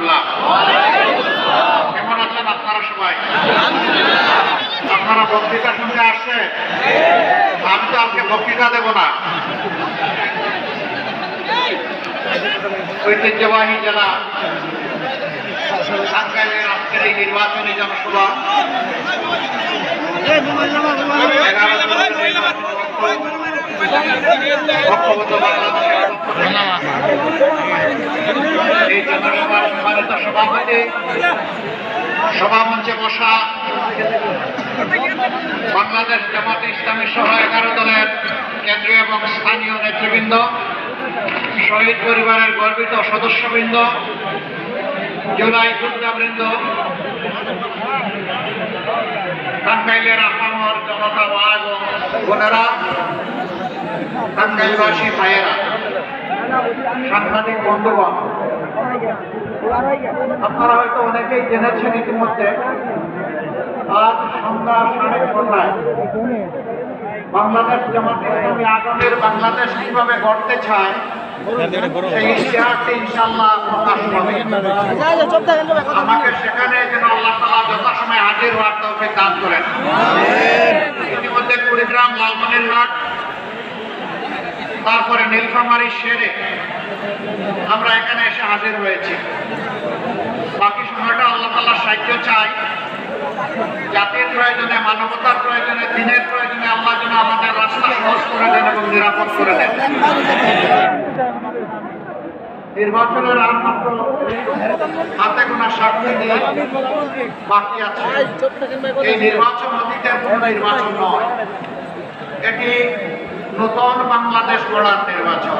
রহমতুল্লাহ আছেন আপনারা সবাই? আপনারা বক্তৃতা শুনতে আসছে আমি তো বক্তৃতা দেব না। ঐতিহ্যবাহী জেলা টাঙ্গাইলের আজকের এই নির্বাচনী জনসভা। বাংলাদেশের সম্মানিত সভাপতি, সভামঞ্চে বসা বাংলাদেশ জামাতে ইসলামী সহ এগারো দলের কেন্দ্রীয় এবং স্থানীয় নেতৃবৃন্দ, শহীদ পরিবারের গর্বিত সদস্যবৃন্দ, জুলাই যোদ্ধাবৃন্দ টাঙ্গাইলের আপামর জনতা মা এবং বোনেরা, টাঙ্গাইলবাসী ভাইয়েরা, সাংবাদিক বন্ধুগণ আপনারা হয়তো অনেকেই জেনেছেন ইতিমধ্যে, আজ সন্ধ্যা সাড়ে ছটায় বাংলাদেশ জামাত ইসলামী আগামীর বাংলাদেশ কীভাবে গড়তে চায়, সেই ইতিহাসটি ইনশাল্লাহ ইতিমধ্যে কুড়িগ্রাম লালমনিরহাট তারপরে নীলফামারি সেরে আমরা এখানে এসে হাজির হয়েছি। বাকি সময়টা আল্লাহ তাল্লাহ সাহায্য চাই। জাতির প্রয়োজনে, মানবতার প্রয়োজনে, দিনের প্রয়োজনে আল্লাহ যেন আমাদের রাস্তা সহজ করে দেন এবং নিরাপদ করে দেন। নির্বাচনের আর মাত্র হাতে গোনা সাক্ষী দিয়ে বাকি আছে। এই নির্বাচন অতীতের কোন নির্বাচন নয়। এটি নতুন বাংলাদেশ গড়ার নির্বাচন।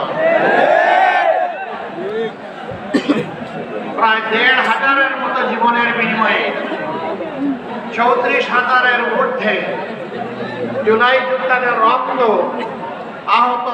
প্রায় দেড় হাজারের মতো জীবনের বিনিময়ে চৌত্রিশ হাজারের ঊর্ধ্বে জুলাই যোদ্ধাদের রক্ত আহত